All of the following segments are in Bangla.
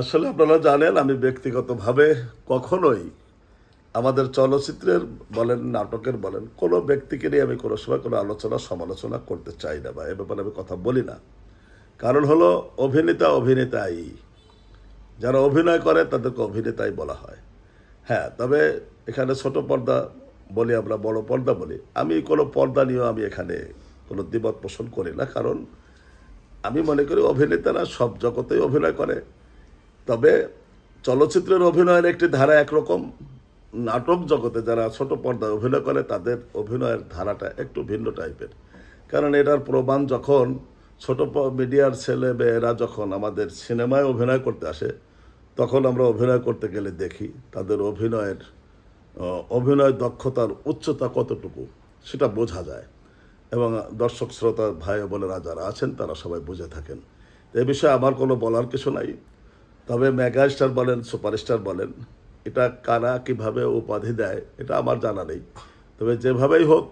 আসলে আপনারা জানেন, আমি ব্যক্তিগতভাবে কখনোই আমাদের চলচ্চিত্রের বলেন, নাটকের বলেন, কোনো ব্যক্তিকে নিয়ে আমি কোনো সময় কোনো আলোচনা, সমালোচনা করতে চাই না বা এ ব্যাপারে আমি কথা বলি না। কারণ হলো অভিনেতা অভিনেতাই, যারা অভিনয় করে তাদেরকে অভিনেতাই বলা হয়। হ্যাঁ তবে এখানে ছোট পর্দা বলি, আমরা বড় পর্দা বলি। আমি কোনো পর্দা নিয়েও আমি এখানে কোনো দ্বিমত পোষণ করি না। কারণ আমি মনে করি অভিনেতারা সব জগতেই অভিনয় করে। তবে চলচ্চিত্রের অভিনয়ের একটি ধারা একরকম। নাটক জগতে যারা ছোট পর্দায় অভিনয় করে, তাদের অভিনয়ের ধারাটা একটু ভিন্ন টাইপের। কারণ এটার প্রমাণ যখন ছোট মিডিয়ার ছেলে মেয়েরা যখন আমাদের সিনেমায় অভিনয় করতে আসে, তখন আমরা অভিনয় করতে গেলে দেখি তাদের অভিনয়ের অভিনয় দক্ষতার উচ্চতা কতটুকু, সেটা বোঝা যায়। এবং দর্শক, শ্রোতা ভাই বোনেরা যারা আছেন, তারা সবাই বুঝে থাকেন। এ বিষয়ে আমার কোনো বলার কিছু নাই। তবে মেগা স্টার বলেন, সুপারস্টার বলেন, এটা কারা কীভাবে উপাধি দেয়, এটা আমার জানা নেই। তবে যেভাবেই হোক,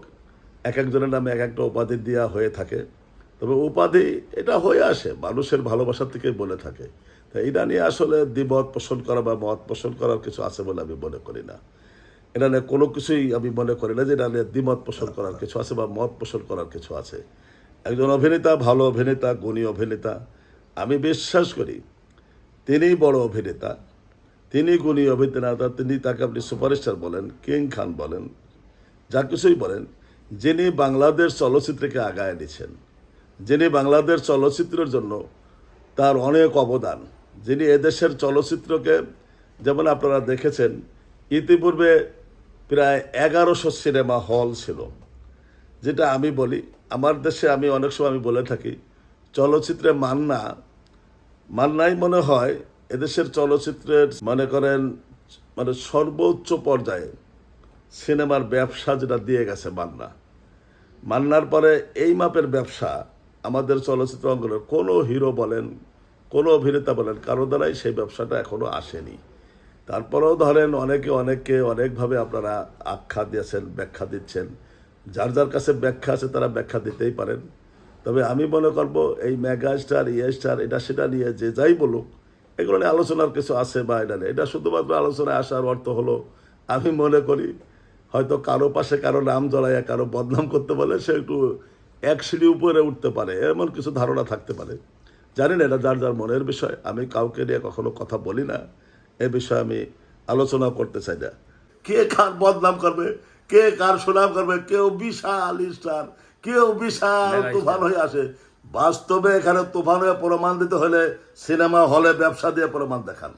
এক একজনের নামে এক একটা উপাধি দেওয়া হয়ে থাকে। তবে উপাধি এটা হয়ে আসে, মানুষের ভালোবাসার থেকে বলে থাকে। তো এটা নিয়ে আসলে দ্বিমত পোষণ করা বা মত পোষণ করার কিছু আছে বলে আমি মনে করি না। এটা নিয়ে কোনো কিছুই আমি মনে করি না যে এটা নিয়ে দ্বিমত পোষণ করার কিছু আছে বা মত পোষণ করার কিছু আছে। একজন অভিনেতা, ভালো অভিনেতা, গুণী অভিনেতা, আমি বিশ্বাস করি তিনি বড় অভিনেতা তিনি গুণী অভিনেতা, তিনি তাকে আপনি সুপারস্টার বলেন, কিং খান বলেন, যা কিছুই বলেন, যিনি বাংলাদেশ চলচ্চিত্রকে আগায় নিছেন যিনি বাংলাদেশ চলচ্চিত্রের জন্য তার অনেক অবদান, যিনি এদেশের চলচ্চিত্রকে, যেমন আপনারা দেখেছেন, ইতিপূর্বে প্রায় এগারোশো সিনেমা হল ছিল, যেটা আমি বলি, আমার দেশে আমি অনেক সময় আমি বলে থাকি, চলচ্চিত্রে মান্না মান্নাই মনে হয়, এদেশের চলচ্চিত্রের, মনে করেন মানে সর্বোচ্চ পর্যায়ে সিনেমার ব্যবসা যেটা দিয়ে গেছে মান্না। মান্নার পরে এই মাপের ব্যবসা আমাদের চলচ্চিত্র অঙ্গনের কোনো হিরো বলেন, কোনো অভিনেতা বলেন, কারও দ্বারাই সেই ব্যবসাটা এখনও আসেনি। তারপরেও ধরেন অনেকে অনেককে অনেকভাবে আপনারা আখ্যা দিয়েছেন, ব্যাখ্যা দিচ্ছেন। যার যার কাছে ব্যাখ্যা আছে তারা ব্যাখ্যা দিতেই পারেন। তবে আমি মনে করব এই মেগা স্টার ইয়ে স্টার, এটা সেটা নিয়ে যে যাই বলুক, এগুলো নিয়ে আলোচনার কিছু আছে বা এটা নিয়ে। এটা শুধুমাত্র আলোচনায় আসার অর্থ হলো, আমি মনে করি হয়তো কারও পাশে কারও নাম জড়াইয়া কারও বদনাম করতে বলে সে একটু এক সিঁড়ি উপরে উঠতে পারে, এমন কিছু ধারণা থাকতে পারে। জানি না এটা যার যার মনের বিষয়, আমি কাউকে নিয়ে কখনো কথা বলি না, এ বিষয়ে আমি আলোচনা করতে চাই না। কে কার বদনাম করবে, কে কার সুনাম করবে, কেউ বিশাল স্টার কেউ বিশাল তুফান হয়ে আসে। বাস্তবে এখানে তুফান হয়ে প্রমাণ দিতে হলে সিনেমা হলে ব্যবসা দিয়ে প্রমাণ দেখান।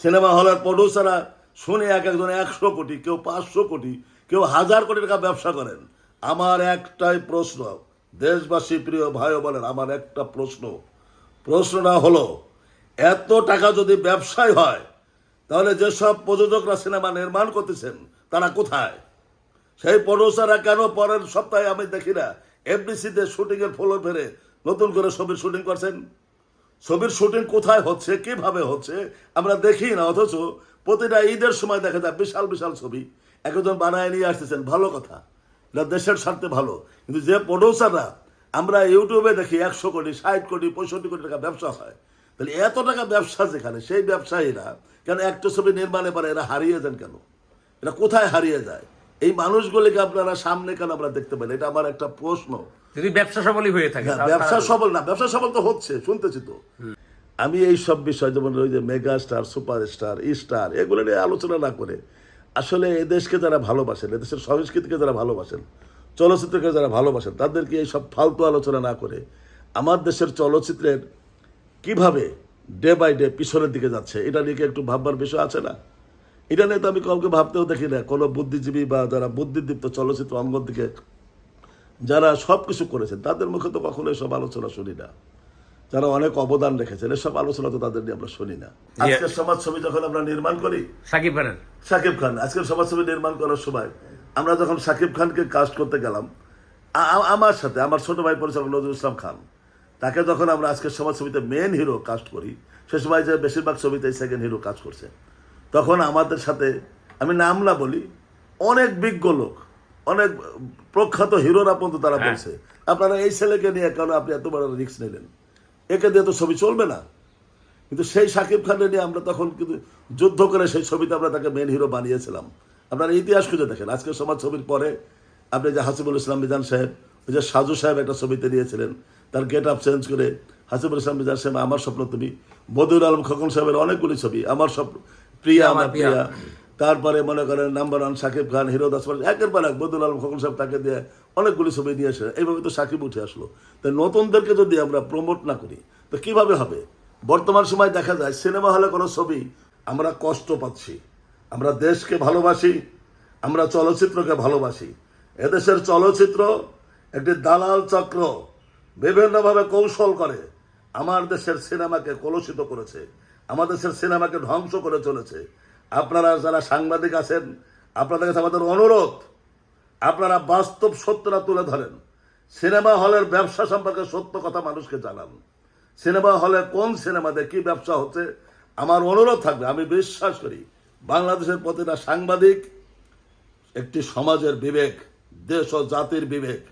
সিনেমা হলের প্রডিউসাররা শুনে এক একজন একশো কোটি কেউ পাঁচশো কোটি কেউ হাজার কোটি টাকা ব্যবসা করেন। আমার একটাই প্রশ্ন দেশবাসী প্রিয় ভাই বলেন আমার একটা প্রশ্ন। প্রশ্নটা হলো এত টাকা যদি ব্যবসায় হয় তাহলে যেসব প্রযোজকরা সিনেমা নির্মাণ করতেছেন তারা কোথায়? সেই প্রডিউসাররা কেন পরের সপ্তাহে আমি দেখি না? এফডিসিতে শুটিংয়ের ফলো ফেরে। নতুন করে ছবির শুটিং করছেন। ছবির শুটিং কোথায় হচ্ছে, কীভাবে হচ্ছে, আমরা দেখি না, অথচ প্রতিটা ঈদের সময় দেখা যায় বিশাল বিশাল ছবি। একজন বানায় নিয়ে আসতেছেন, ভালো কথা। এটা দেশের স্বার্থে ভালো। কিন্তু যে প্রডিউসাররা আমরা ইউটিউবে দেখি একশো কোটি, ষাট কোটি, পঁয়ষট্টি কোটি টাকা ব্যবসা হয়। তাহলে এত টাকা ব্যবসা যেখানে, সেই ব্যবসায়ীরা, কেন একটা ছবি নির্মাণে পারে এরা হারিয়ে যান কেন? এটা কোথায় হারিয়ে যায়? এই মানুষগুলিকে আপনারা সামনে কেন আমরা দেখতে পাই না? এটা আমার একটা প্রশ্ন। যদি ব্যবসা সফলই হয়ে থাকে ব্যবসা সফল না ব্যবসা সফল তো হচ্ছে শুনতেছি তো। আমি এই সব বিষয় যেমন ওই যে mega star super star star এগুলো নিয়ে আলোচনা না করে আসলে এ দেশকে যারা ভালোবাসেন এদেশের সংস্কৃতিকে যারা ভালোবাসেন চলচ্চিত্রকে যারা ভালোবাসেন তাদেরকে এই সব ফালতু আলোচনা না করে আমার দেশের চলচ্চিত্রের কীভাবে ডে বাই ডে পিছনের দিকে যাচ্ছে এটা নিয়ে একটু ভাববার বিষয় আছে না? এটা নিয়ে তো আমি কাউকে ভাবতেও দেখি না। কোনো বুদ্ধিজীবী বা যারা বুদ্ধিদীপ্ত চলচ্চিত্র অঙ্গন দিকে যারা সব কিছু করেছেন তাদের মুখে তো কখনো এসব আলোচনা শুনি না। যারা অনেক অবদান রেখেছেন এসব আলোচনা তো তাদের নিয়ে আমরা শুনি না। আজকের সমাজ ছবি যখন আমরা নির্মাণ করি সাকিব খানের। শাকিব খান আজকের সমাজ ছবি নির্মাণ করার সময় আমরা যখন শাকিব খানকে কাস্ট করতে গেলাম আমার সাথে আমার ছোট ভাই পরিচালক নজরুল ইসলাম খান তাকে যখন আমরা আজকের সমাজ ছবিতে মেন হিরো কাস্ট করি সে সময় যে বেশিরভাগ ছবিতে সেকেন্ড হিরো কাজ করছে। তখন আমাদের সাথে আমি নাম না বলি অনেক বিজ্ঞ লোক অনেক প্রখ্যাত হিরোরা পর্যন্ত তারা হ্যাঁ। বলছে আপনারা এই ছেলেকে নিয়ে কেন আপনি এত বড় রিস্ক নিলেন? একে দিয়ে তো ছবি চলবে না। কিন্তু সেই সাকিব খানকে নিয়ে আমরা তখন কিন্তু যুদ্ধ করে সেই ছবিতে আমরা তাকে মেন হিরো বানিয়েছিলাম। আপনারা ইতিহাস খুঁজে দেখেন আজকে সমাজ ছবির পরে আপনি যে হাসিবুল ইসলাম মিজান সাহেব ওই যে সাজু সাহেব একটা ছবিতে নিয়েছিলেন তার গেট আপ চেঞ্জ করে হাসিবুল ইসলাম মিজান সাহেব আমার স্বপ্ন তুমি। বদুর আলম খোকন সাহেবের অনেকগুলি ছবি আমার স্বপ্ন প্রিয়া আমার প্রিয়া। তারপরে মনে করেন number one Shakib Khan hero Das একের পর এক বদুল আলম খোকন সাহেব তাকে দিয়ে অনেকগুলি ছবি নিয়ে এসে এইভাবে তো সাকিব উঠে আসলো। তাই নতুনদেরকে যদি আমরা প্রমোট না করি তো কীভাবে হবে? বর্তমান সময় দেখা যায় সিনেমা হলে কোনো ছবি আমরা কষ্ট পাচ্ছি আমরা দেশকে ভালোবাসি আমরা চলচ্চিত্রকে ভালোবাসি। এদেশের চলচ্চিত্র একটি দালাল চক্র বিভিন্নভাবে কৌশল করে আমার দেশের সিনেমাকে কলুষিত করেছে। আমাদের সিনেমাকে ধ্বংস করে চলেছে। আপনারা যারা সাংবাদিক আছেন, আপনাদের কাছে আমাদের অনুরোধ, আপনারা বাস্তব সত্যটা তুলে ধরেন। সিনেমা হলের ব্যবসা সম্পর্কে সত্য কথা মানুষকে জানান। সিনেমা হলে কোন সিনেমাতে কি ব্যবসা হচ্ছে, আমার অনুরোধ থাকবে, আমি বিশ্বাস করি বাংলাদেশের প্রতিটা সাংবাদিক একটি সমাজের বিবেক, দেশ ও জাতির বিবেক।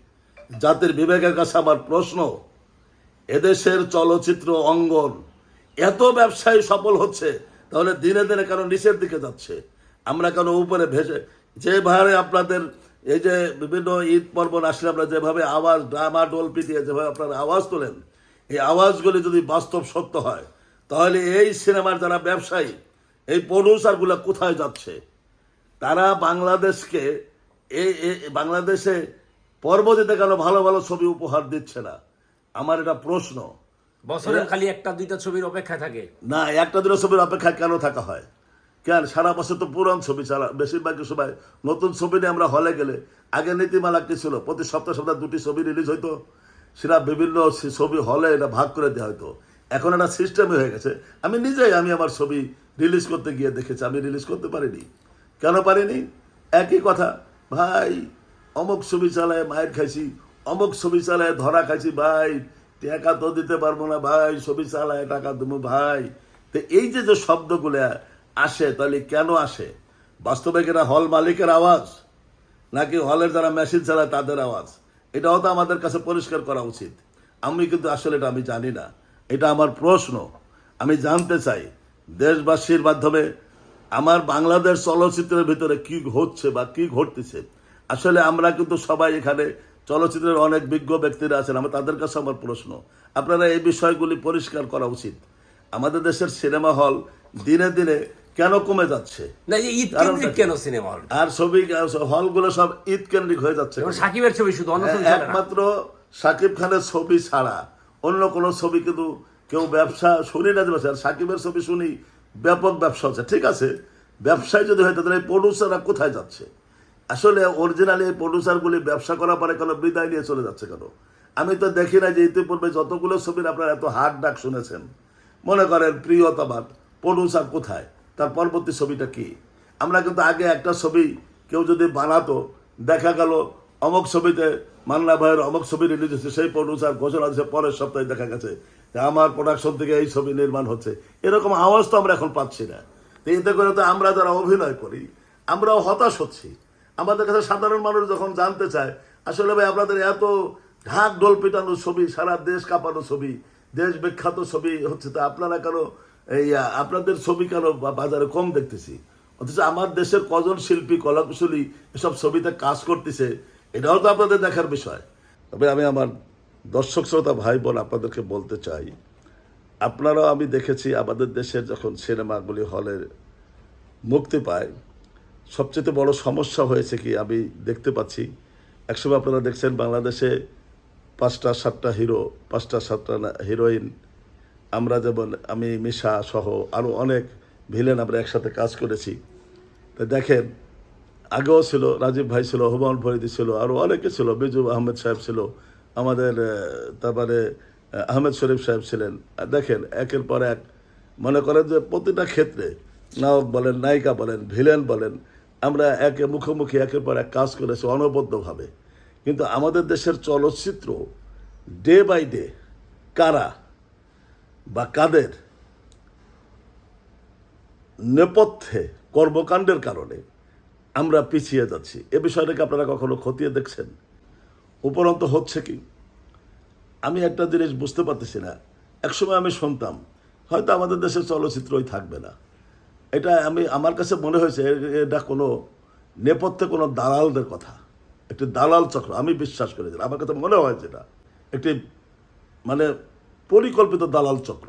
জাতির বিবেকের কাছে আমার প্রশ্ন, এদেশের চলচ্চিত্র অঙ্গন এত ব্যবসায়ী সফল হচ্ছে, তাহলে দিনে দিনে কেন নিচের দিকে যাচ্ছে? আমরা কেন উপরে ভেসে যেভাবে আপনাদের এই যে বিভিন্ন ঈদ পর্বণ আসলে আমরা যেভাবে আওয়াজ, ড্রামা ডোল পিটিয়ে যেভাবে আপনারা আওয়াজ তোলেন, এই আওয়াজগুলি যদি বাস্তব সত্য হয়, তাহলে এই সিনেমার যারা ব্যবসায়ী, এই প্রডিউসারগুলো কোথায় যাচ্ছে? তারা বাংলাদেশকে এই বাংলাদেশে পর্বতীতে কেন ভালো ভালো ছবি উপহার দিচ্ছে না? আমার এটা প্রশ্ন। বছরের খালি একটা দুইটা ছবির অপেক্ষায় থাকে। না একটা দুটো ছবির অপেক্ষা কেন থাকা হয়? কেন? সারা বছর তো পুরান ছবি ছাড়া বেশিরভাগ সময় নতুন ছবি নিয়ে আমরা হলে গেলে আগে নীতিমালা কি ছিল? প্রতি সপ্তাহ সপ্তাহ দুটি ছবি রিলিজ হইতো। সেটা বিভিন্ন ছবি হলে এটা ভাগ করে দেওয়া হতো এখন একটা সিস্টেমে হয়ে গেছে। আমি নিজেই আমি আমার ছবি রিলিজ করতে গিয়ে দেখেছি। আমি রিলিজ করতে পারিনি। কেন পারিনি? একই কথা। ভাই অমুক ছবি চালায় মায়ের খাইছি অমুক ছবি চালায় ধরা খাইছি ভাই। টাকা তো দিতে পারব না ভাই, ছবি চালায় টাকা দেবো ভাই। তো এই যে যে শব্দগুলো আসে, তাহলে কেন আসে? বাস্তবে কিনা হল মালিকের আওয়াজ? নাকি হলের যারা মেশিন চালায় তাদের আওয়াজ? এটাও তো আমাদের কাছে পরিষ্কার করা উচিত। আমি কিন্তু আসলে এটা আমি জানি না। এটা আমার প্রশ্ন। আমি জানতে চাই, দেশবাসীর মাধ্যমে আমার বাংলাদেশ চলচ্চিত্রের ভিতরে কি হচ্ছে বা কি ঘটতেছে? আসলে আমরা কিন্তু সবাই এখানে চলচ্চিত্রের অনেক বিজ্ঞ ব্যক্তিরা আছেন আমার তাদের কাছে আমার প্রশ্ন। আপনারা এই বিষয়গুলি পরিষ্কার করা উচিত। আমাদের দেশের সিনেমা হল দিনে দিনে কেন কমে যাচ্ছে? না ঈদ কেন্দ্রিক কেন সিনেমা হল? আর ছবি হলগুলো সব ঈদ কেন্দ্রিক হয়ে যাচ্ছে সাকিবের ছবি শুধু না। একমাত্র সাকিব খানের ছবি ছাড়া অন্য কোনো ছবি কিন্তু কেউ ব্যবসা শুনি না যে আর সাকিবের ছবি শুনি ব্যাপক ব্যবসা হচ্ছে। ঠিক আছে? ব্যবসায় যদি হয় তাহলে এই প্রডিউসাররা কোথায় যাচ্ছে? আসলে অরিজিনালি এই প্রডিউসারগুলি ব্যবসা করার পরে কেন বিদায় নিয়ে চলে যাচ্ছে কেন? আমি তো দেখি না যে ইতিপূর্বে যতগুলো ছবির আপনারা এত হাট ডাক শুনেছেন। মনে করেন প্রিয়তাবাদ প্রডিউসার কোথায়? তার পরবর্তী ছবিটা কি? আমরা কিন্তু আগে একটা ছবি কেউ যদি বানাতো, দেখা গেল অমুক ছবিতে মান্না ভাইয়ের অমুক ছবি রিলিজ হচ্ছে সেই প্রডিউসার ঘোষণা দিচ্ছে পরের সপ্তাহে দেখা গেছে যে আমার প্রোডাকশন থেকে এই ছবি নির্মাণ হচ্ছে। এরকম আওয়াজ তো আমরা এখন পাচ্ছি না। এতে করে তো আমরা যারা অভিনয় করি, আমরাও হতাশ হচ্ছি। আমাদের কাছে সাধারণ মানুষ যখন জানতে চায়, আসলে ভাই আপনাদের এত ঢাক ঢোল পিটানো ছবি, সারা দেশ কাঁপানো ছবি, দেশ বিখ্যাত ছবি হচ্ছে তা আপনারা কেন এই আপনাদের ছবি কেন বাজারে কম দেখতেছি? অথচ আমার দেশের কজন শিল্পী, কলাকুশলী এসব ছবিতে কাজ করতেছে, এটাও তো আপনাদের দেখার বিষয়। তবে আমি আমার দর্শক, শ্রোতা ভাই বোন আপনাদেরকে বলতে চাই, আপনারাও আমি দেখেছি আমাদের দেশের যখন সিনেমাগুলি হলে মুক্তি পায় সবচেয়ে বড় সমস্যা হয়েছে কি, আমি দেখতে পাচ্ছি। একসময় আপনারা দেখছেন বাংলাদেশে পাঁচটা, সাতটা হিরো, পাঁচটা, সাতটা হিরোইন। আমরা যেমন, আমি, মিশা সহ আরও অনেক ভিলেন আমরা একসাথে কাজ করেছি। তো দেখেন, আগেও ছিল, রাজীব ভাই ছিল, হুমায়ুন ফরিদি ছিল আরও অনেকে ছিল, বিজু আহমেদ সাহেব ছিল, আমাদের তারপরে আহমেদ শরীফ সাহেব ছিলেন। দেখেন, একের পর এক, মনে করেন যে প্রতিটা ক্ষেত্রে, নায়ক বলেন, নায়িকা বলেন, ভিলেন বলেন আমরা একে মুখোমুখি, একের পর এক কাজ করেছি অনবদ্যভাবে কিন্তু আমাদের দেশের চলচ্চিত্র ডে বাই ডে কারা বা কাদের নেপথ্যে কর্মকাণ্ডের কারণে আমরা পিছিয়ে যাচ্ছি? এ বিষয়টাকে আপনারা কখনো খতিয়ে দেখছেন? উপরন্ত হচ্ছে কি? আমি একটা জিনিস বুঝতে পারতেছি না। একসময় আমি শুনতাম, হয়তো আমাদের দেশের চলচ্চিত্রই থাকবে না। এটা আমি, আমার কাছে মনে হয়েছে, এটা কোনো নেপথ্যে কোনো দালালদের কথা। একটি দালাল চক্র, আমি বিশ্বাস করি যেটা। আমার কাছে মনে হয় যেটা একটি মানে পরিকল্পিত দালাল চক্র।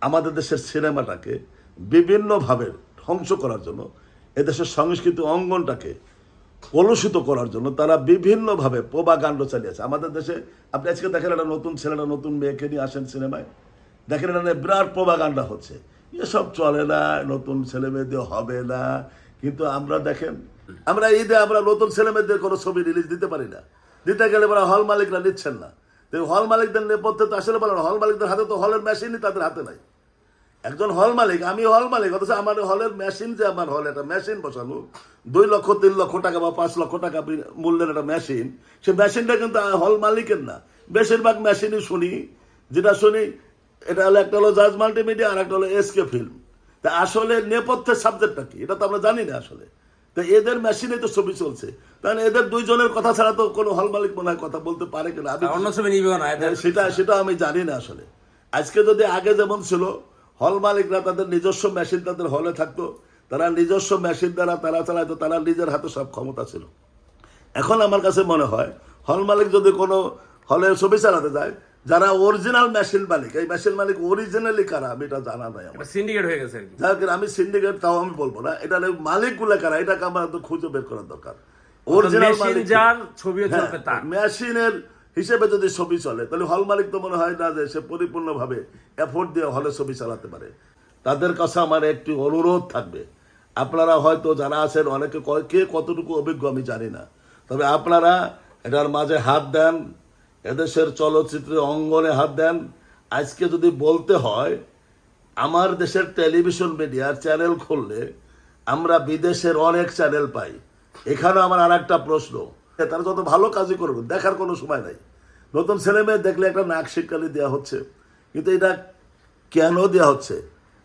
আমাদের দেশের সিনেমাটাকে বিভিন্নভাবে ধ্বংস করার জন্য, এদেশের সংস্কৃতি অঙ্গনটাকে কলুষিত করার জন্য তারা বিভিন্নভাবে প্রবাগান্ড চালিয়েছে। আমাদের দেশে, আপনি আজকে দেখেন একটা নতুন ছেলেটা নতুন মেয়েকে নিয়ে আসেন সিনেমায়। দেখেন এটা বিরাট প্রবাগান্ডা হচ্ছে। এসব চলে না, নতুন ছেলে মেয়েদের হবে না। কিন্তু আমরা দেখেন, আমরা ঈদে আমরা নতুন ছেলে মেয়েদের কোনো ছবি রিলিজ দিতে পারি না। দিতে গেলে বলা হল মালিকরা নিচ্ছেন না। তো হল মালিকদের নেপথ্যে তো আসলে বলেন হল মালিকদের হাতে তো হলের মেশিনই তাদের হাতে নাই। একজন হল মালিক, আমি হল মালিক, অথচ আমার হলের মেশিন যে আমার হল একটা মেশিন বসানো দুই লক্ষ, তিন লক্ষ টাকা বা পাঁচ লক্ষ টাকা মূল্যের একটা মেশিন সে মেশিনটা কিন্তু হল মালিকের না। বেশিরভাগ মেশিনই শুনি, যেটা শুনি এটা হলো একটা হলো জাজ মাল্টিমিডিয়া আর একটা হলো এসকে ফিল্ম তা আসলে নেপথ্যের সাবজেক্টটা কি? এটা তো আমরা জানি না আসলে। তো এদের মেশিনে তো ছবি চলছে। তাহলে এদের দুইজনের কথা ছাড়া তো কোনো হল মালিক মনে হয় কথা বলতে পারে কিনা? আমি অন্য ছবি নিবেও না হ্যাঁ, সেটা সেটা আমি জানি না আসলে। আজকে যদি আগে যেমন ছিল হল মালিকরা তাদের নিজস্ব মেশিন তাদের হলে থাকতো। তারা নিজস্ব মেশিন দ্বারা তারা চালাতো তারা নিজের হাতে সব ক্ষমতা ছিল। এখন আমার কাছে মনে হয় হল মালিক যদি কোনো হলে ছবি চালাতে যায় যারা অরিজিনাল মেশিন মালিক এই মেশিন মালিক অরিজিনালি কারা? আমি এটা জানা নাই আমার। সিন্ডিকেট হয়ে গেছে যাই হোক, আমি সিন্ডিকেট তাও আমি বলব না। এটা মালিকগুলা কারা? এটাকে আমার তো খুঁজে বের করার দরকার। অরিজিনাল মালিক যার হ্যাঁ, চলবে তার। মেশিনের হিসেবে যদি ছবি চলে তাহলে হল মালিক তো মনে হয় না যে সে পরিপূর্ণভাবে এফোর্ট দিয়ে হলে ছবি চালাতে পারে। তাদের কাছে আমার একটি অনুরোধ থাকবে। আপনারা হয়তো যারা আছেন অনেকে কে কতটুকু অভিজ্ঞ আমি জানি না। তবে আপনারা এটার মাঝে হাত দেন এদেশের চলচ্চিত্রের অঙ্গনে হাত দেন। আজকে যদি বলতে হয়, আমার দেশের টেলিভিশন মিডিয়ার চ্যানেল খুললে আমরা বিদেশের অনেক চ্যানেল পাই। এখানে আমার আর একটা প্রশ্ন তারা যত ভালো কাজই করবে দেখার কোনো সময় নাই। নতুন ছেলে মেয়ে দেখলে একটা নাক শিক্ষালি দেওয়া হচ্ছে। কিন্তু এটা কেন দেওয়া হচ্ছে?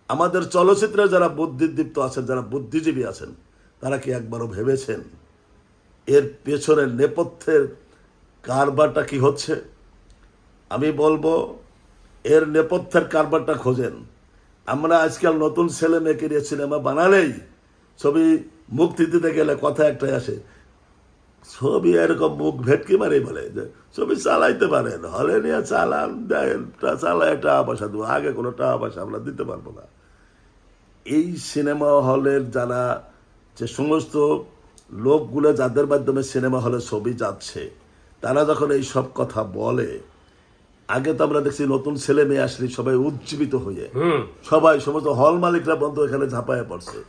আমাদের চলচ্চিত্রে যারা বুদ্ধিদীপ্ত আছেন, যারা বুদ্ধিজীবী আছেন, তারা কি একবারও ভেবেছেন? এর পেছনের নেপথ্যের কারবারটা কি হচ্ছে? আমি বলব, এর নেপথ্যের কারবারটা খোঁজেন। আমরা আজকাল নতুন ছেলে মেয়েকে নিয়ে সিনেমা বানালেই ছবি মুক্তি দিতে গেলে কথা একটাই আসে, ছবি এরকম মুখ ভেটকি মারে বলে যে, ছবি চালাইতে পারেন, হলে নিয়ে চালান, দেন চালায় টাকা পয়সা দেবো, আগে কোনো টাকা পয়সা আমরা দিতে পারব না। এই সিনেমা হলের যারা যে সমস্ত লোকগুলো যাদের মাধ্যমে সিনেমা হলে ছবি যাচ্ছে তারা যখন এই সব কথা বলে আগে তো আমরা দেখছি নতুন ছেলে মেয়ে আসলে সবাই উজ্জীবিত হয়ে সবাই সমস্ত হল মালিকরা বন্ধু এখানে ঝাঁপায় পড়ছে।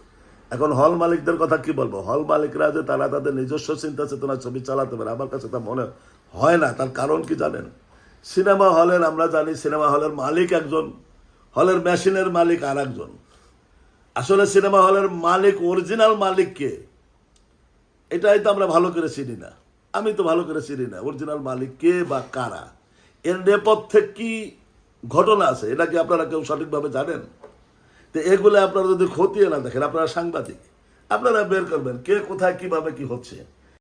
এখন হল মালিকদের কথা কি বলব? হল মালিকরা যে তারা তাদের নিজস্ব চিন্তা চেতনা ছবি চালাতে পারে আমার কাছে তা মনে হয় না। তার কারণ কি জানেন? সিনেমা হলের আমরা জানি সিনেমা হলের মালিক একজন হলের মেশিনের মালিক আর একজন আসলে সিনেমা হলের মালিক অরিজিনাল মালিক কে এটাই তো আমরা ভালো করে চিনি না। আমি তো ভালো করে চিনি না অরিজিনাল মালিক কে বা কারা? এর নেপথ্যে কি ঘটনা আছে? এটা কি আপনারা কেউ সঠিকভাবে জানেন? তো এগুলো আপনারা যদি খতিয়ে না দেখেন, আপনারা সাংবাদিক, আপনারা বের করবেন কে কোথায়, কীভাবে, কি হচ্ছে।